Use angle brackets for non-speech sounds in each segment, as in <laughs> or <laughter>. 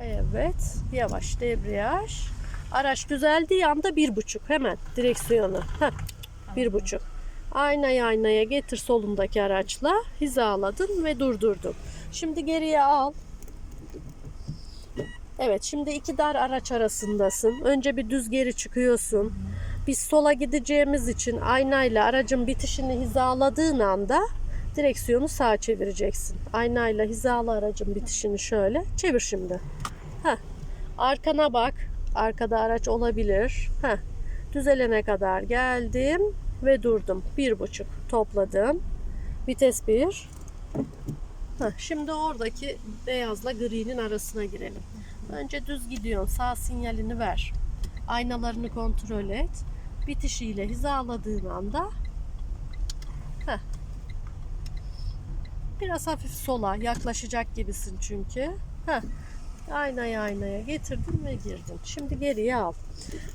Evet. Yavaş debriyaj. Araç düzeldiği anda bir buçuk. Hemen direksiyonu. Heh, bir buçuk. Aynayı aynaya getir solundaki araçla. Hizaladın ve durdurdun. Şimdi geriye al. Evet şimdi iki dar araç arasındasın. Önce bir düz geri çıkıyorsun. Biz sola gideceğimiz için aynayla aracın bitişini hizaladığın anda direksiyonu sağa çevireceksin. Aynayla hizalı aracın bitişini şöyle çevir şimdi. Heh. Arkana bak. Arkada araç olabilir. Heh. Düzelene kadar geldim ve durdum. Bir buçuk topladım. Vites bir. Heh. Şimdi oradaki beyazla gri'nin arasına girelim. Önce düz gidiyorsun. Sağ sinyalini ver. Aynalarını kontrol et. Bitişiyle hizaladığın anda biraz hafif sola yaklaşacak gibisin çünkü. Heh. Aynayı aynaya getirdin ve girdin. Şimdi geriye al.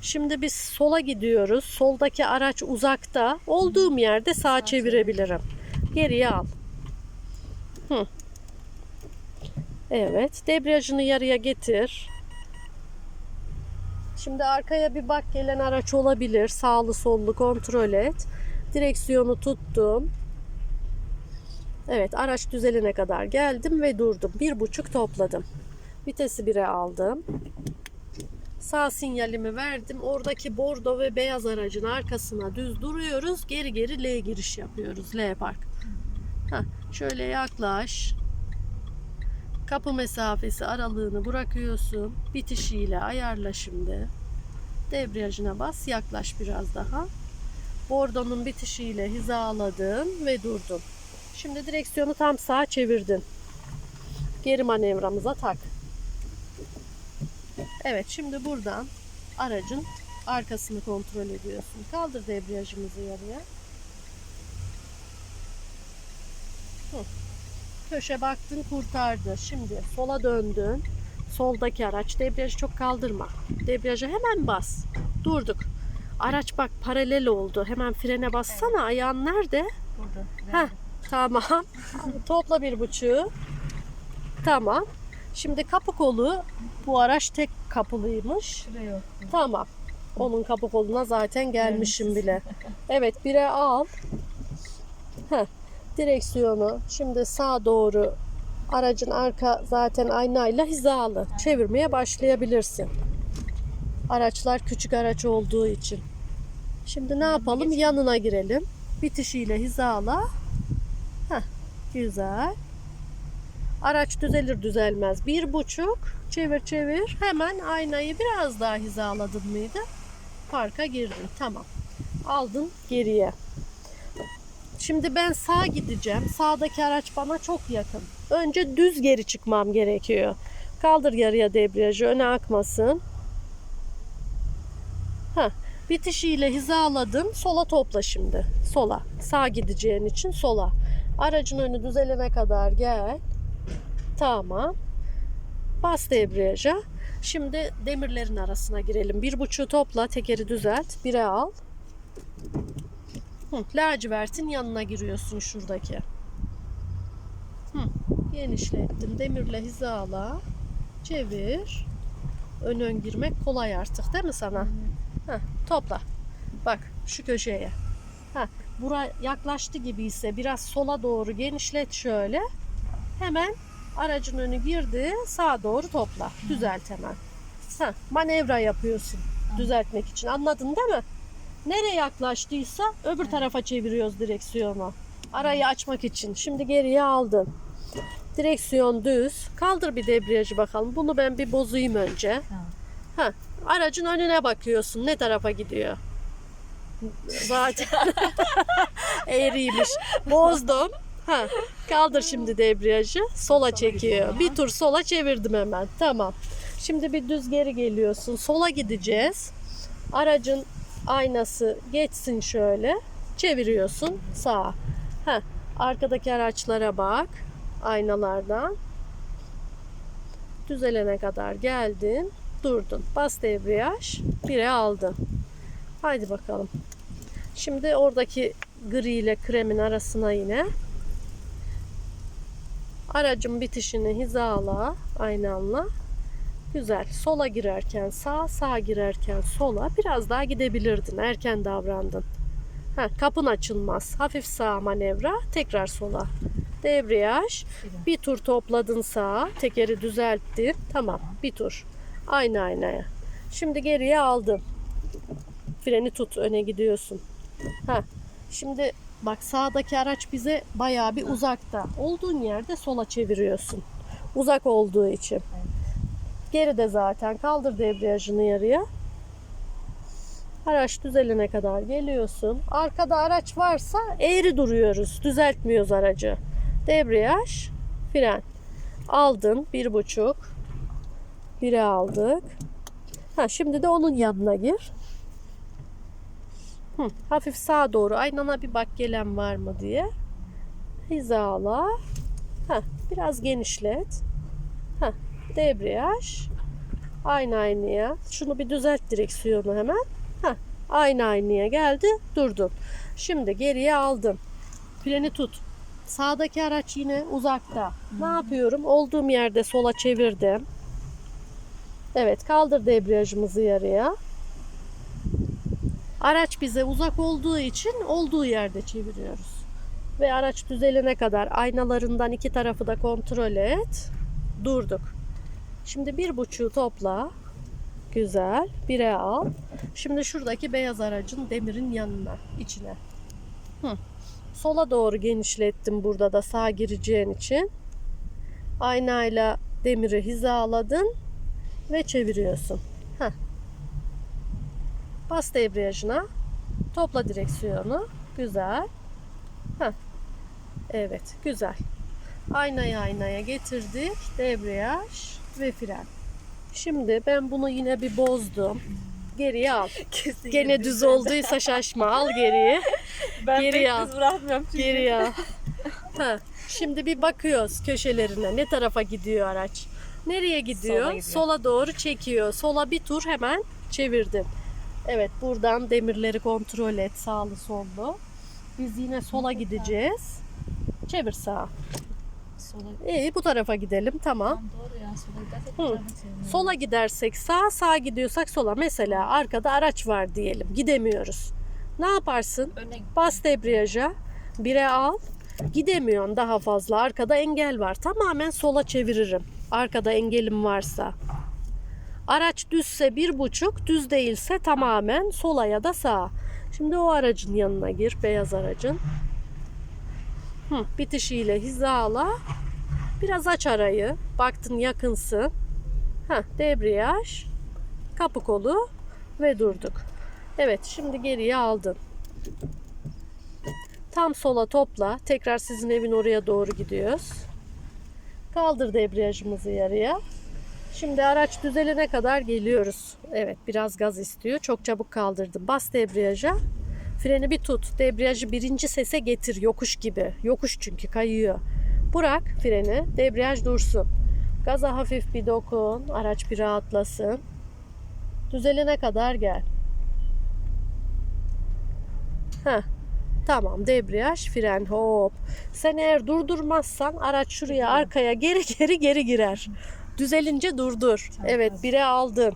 Şimdi biz sola gidiyoruz. Soldaki araç uzakta. Olduğum yerde sağa çevirebilirim. Geriye al. Hı. Evet. Debriyajını yarıya getir. Şimdi arkaya bir bak gelen araç olabilir. Sağlı sollu kontrol et. Direksiyonu tuttum. Evet araç düzelene kadar geldim ve durdum. Bir buçuk topladım. Vitesi 1'e aldım. Sağ sinyalimi verdim. Oradaki bordo ve beyaz aracın arkasına düz duruyoruz. Geri geri L giriş yapıyoruz. L park. Heh, şöyle yaklaş. Kapı mesafesi aralığını bırakıyorsun. Bitişiyle ayarla şimdi. Debriyajına bas. Yaklaş biraz daha. Bordonun bitişiyle hizaladın ve durdun. Şimdi direksiyonu tam sağa çevirdin. Geri manevramıza tak. Evet şimdi buradan aracın arkasını kontrol ediyorsun. Kaldır debriyajımızı yarıya. Hı. Köşe baktın kurtardı. Şimdi sola döndün. Soldaki araç debriyajı çok kaldırma. Debriyaja hemen bas. Durduk. Araç bak paralel oldu. Hemen frene bassana. Ayağın nerede? Burada. Heh, tamam. <laughs> Topla bir buçuğu. Tamam. Şimdi kapı kolu bu araç tek kapılıymış. Şuraya yok. Tamam. Onun kapı koluna zaten gelmişim bile. Evet bire al. Heh, direksiyonu şimdi sağa doğru aracın arka zaten aynayla hizalı. Çevirmeye başlayabilirsin. Araçlar küçük araç olduğu için. Şimdi ne yapalım? Yanına girelim. Bitişiyle hizala. Güzel. Araç düzelir düzelmez. Bir buçuk. Çevir çevir. Hemen aynayı biraz daha hizaladın mıydı? Parka girdin. Tamam. Aldın geriye. Şimdi ben sağa gideceğim. Sağdaki araç bana çok yakın. Önce düz geri çıkmam gerekiyor. Kaldır yarıya debriyajı öne akmasın. Heh, bitişiyle hizaladın. Sola topla şimdi. Sola. Sağ gideceğin için sola. Aracın önü düzelene kadar gel. Tamam. Bas debriyaja. Şimdi demirlerin arasına girelim. Bir buçuğu topla, tekeri düzelt. Bire al. Hı, lacivertin yanına giriyorsun şuradaki. Hı, genişlettim. Demirle hizala. Çevir. Ön ön girmek kolay artık değil mi sana? Heh, topla. Bak şu köşeye. Bura yaklaştı gibi ise biraz sola doğru genişlet şöyle. Hemen aracın önü girdi. Sağa doğru topla. Düzelt hemen. Heh, manevra yapıyorsun düzeltmek için. Anladın değil mi? Nereye yaklaştıysa öbür tarafa çeviriyoruz direksiyonu. Arayı açmak için. Şimdi geriye aldın. Direksiyon düz. Kaldır bir debriyajı bakalım. Bunu ben bir bozayım önce. Ha, aracın önüne bakıyorsun. Ne tarafa gidiyor? Zaten <laughs> eğriymiş. Bozdum. Ha, kaldır şimdi debriyajı. Sola çekiyor. Bir tur sola çevirdim hemen. Tamam. Şimdi bir düz geri geliyorsun. Sola gideceğiz. Aracın aynası geçsin şöyle. Çeviriyorsun sağa. Ha, arkadaki araçlara bak. Aynalardan. Düzelene kadar geldin. Durdun. Bas debriyaj. Bire aldın. Haydi bakalım. Şimdi oradaki gri ile kremin arasına yine aracın bitişini hizala aynanla Güzel. Sola girerken sağ, sağa girerken sola. Biraz daha gidebilirdin. Erken davrandın. Ha, kapın açılmaz. Hafif sağa manevra. Tekrar sola. Debriyaj. Bir tur topladın sağa. Tekeri düzelttin. Tamam. Bir tur. Aynı aynaya. Şimdi geriye aldın. Freni tut. Öne gidiyorsun. Ha. Şimdi bak sağdaki araç bize bayağı bir uzakta. Olduğun yerde sola çeviriyorsun. Uzak olduğu için. Geride zaten. Kaldır debriyajını yarıya. Araç düzelene kadar geliyorsun. Arkada araç varsa eğri duruyoruz. Düzeltmiyoruz aracı. Debriyaj, fren. Aldın bir buçuk. Bire aldık. Ha, şimdi de onun yanına gir. Hı, hafif sağa doğru aynana bir bak gelen var mı diye. Hizala. Ha, biraz genişlet. Ha, debriyaj. Aynı aynıya. Şunu bir düzelt direksiyonu hemen. Ha, aynı aynıya geldi. Durdun. Şimdi geriye aldım. Freni tut. Sağdaki araç yine uzakta. Ne yapıyorum? Olduğum yerde sola çevirdim. Evet, kaldır debriyajımızı yarıya. Araç bize uzak olduğu için olduğu yerde çeviriyoruz. Ve araç düzelene kadar aynalarından iki tarafı da kontrol et. Durduk. Şimdi bir buçuğu topla. Güzel. Bire al. Şimdi şuradaki beyaz aracın demirin yanına, içine. Hı. Sola doğru genişlettim burada da sağ gireceğin için. Aynayla demiri hizaladın ve çeviriyorsun. Bas debriyajına. Topla direksiyonu. Güzel. Heh. Evet, güzel. Aynayı aynaya getirdik. Debriyaj ve fren. Şimdi ben bunu yine bir bozdum. Geriye al. <laughs> Gene düz olduysa şaşma. Al geriye. <laughs> Ben Geri pek al. bırakmıyorum çünkü. Geriye al. <laughs> Ha, şimdi bir bakıyoruz köşelerine. Ne tarafa gidiyor araç? Nereye gidiyor? Sola Sola, gidiyor. doğru çekiyor. Sola bir tur hemen çevirdim. Evet buradan demirleri kontrol et sağlı sollu. Biz yine sola gideceğiz. Çevir sağa. Sola İyi bu tarafa gidelim tamam. Doğru ya. Sola gidersek çevirmeyelim. Sola gidersek sağ, sağa gidiyorsak sola. Mesela arkada araç var diyelim. Gidemiyoruz. Ne yaparsın? Öne Bas debriyaja. Bire al. Gidemiyorsun daha fazla. Arkada engel var. Tamamen sola çeviririm. Arkada engelim varsa. Araç düzse bir buçuk, düz değilse tamamen sola ya da sağa. Şimdi o aracın yanına gir, beyaz aracın. Hı, bitişiyle hizala. Biraz aç arayı. Baktın yakınsın. Heh, debriyaj, kapı kolu ve durduk. Evet, şimdi geriye aldın. Tam sola topla. Tekrar sizin evin oraya doğru gidiyoruz. Kaldır debriyajımızı yarıya. Şimdi araç düzelene kadar geliyoruz. Evet biraz gaz istiyor. Çok çabuk kaldırdım. Bas debriyaja. Freni bir tut. Debriyajı birinci sese getir. Yokuş gibi. Yokuş çünkü kayıyor. Bırak freni. Debriyaj dursun. Gaza hafif bir dokun. Araç bir rahatlasın. Düzelene kadar gel. Heh. Tamam debriyaj fren hop. Sen eğer durdurmazsan araç şuraya arkaya geri geri geri girer. Düzelince durdur. Evet bire aldın.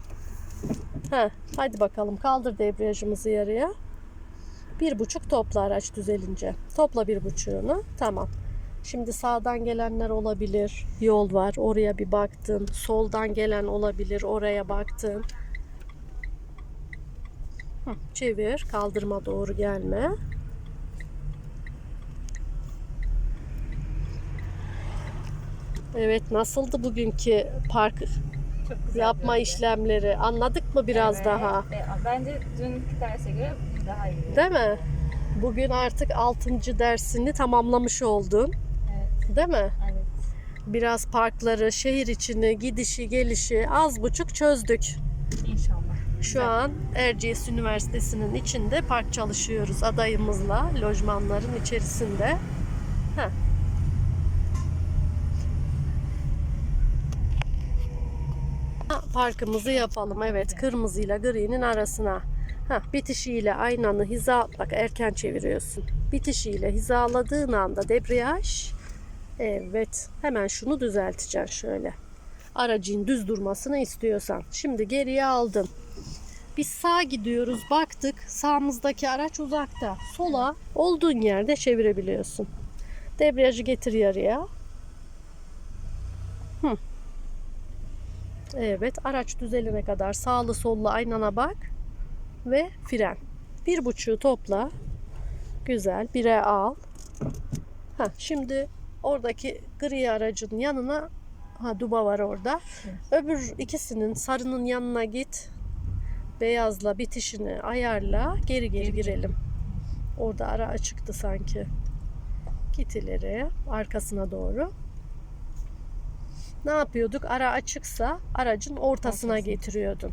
Ha, hadi bakalım kaldır debriyajımızı yarıya. Bir buçuk topla araç düzelince. Topla bir buçuğunu. Tamam. Şimdi sağdan gelenler olabilir. Yol var. Oraya bir baktın. Soldan gelen olabilir. Oraya baktın. Hı, çevir. Kaldırma doğru gelme. Evet nasıldı bugünkü park Çok güzel yapma bir işlemleri? Anladık mı biraz Evet. daha? Ve Bence dünkü derse göre daha iyi. Değil mi? Bugün artık 6. dersini tamamlamış oldun. Evet. Değil mi? Evet. Biraz parkları, şehir içini, gidişi, gelişi az buçuk çözdük. İnşallah. Şu an Erciyes Üniversitesi'nin içinde park çalışıyoruz adayımızla lojmanların içerisinde. Heh. Ha, Parkımızı yapalım. Evet, kırmızıyla gri'nin arasına. Heh, bitişiyle aynanı hiza bak erken çeviriyorsun. Bitişiyle hizaladığın anda debriyaj. Evet, hemen şunu düzelteceksin şöyle. Aracın düz durmasını istiyorsan. Şimdi geriye aldın. Biz sağa gidiyoruz baktık sağımızdaki araç uzakta. Sola olduğun yerde çevirebiliyorsun. Debriyajı getir yarıya. Evet araç düzelene kadar sağlı sollu aynana bak ve fren. Bir buçuğu topla. Güzel. Bire al. Ha, şimdi oradaki gri aracın yanına ha duba var orada. Öbür ikisinin sarının yanına git. Beyazla bitişini ayarla. Geri geri girelim. Orada ara açıktı sanki. Git ileri arkasına doğru. Ne yapıyorduk? Ara açıksa aracın ortasına Ortasına. getiriyordun.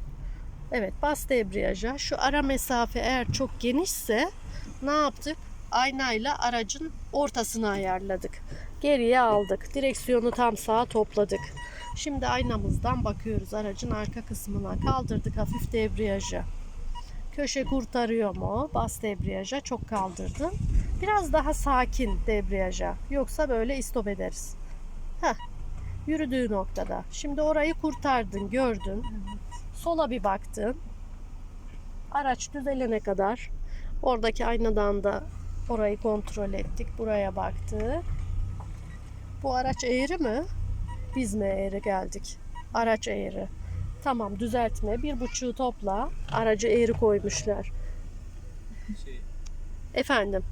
Evet bas debriyaja. Şu ara mesafe eğer çok genişse ne yaptık? Aynayla aracın ortasını ayarladık. Geriye aldık. Direksiyonu tam sağa topladık. Şimdi aynamızdan bakıyoruz aracın arka kısmına. Kaldırdık hafif debriyajı. Köşe kurtarıyor mu? Bas debriyaja. Çok kaldırdın. Biraz daha sakin debriyaja. Yoksa böyle istop ederiz. Heh. Yürüdüğü noktada. Şimdi orayı kurtardın, gördün. Sola bir baktın. Araç düzelene kadar oradaki aynadan da orayı kontrol ettik. Buraya baktık. Bu araç eğri mi? Biz mi eğri geldik? Araç eğri. Tamam düzeltme. Bir buçuğu topla. Aracı eğri koymuşlar. Şey, Efendim.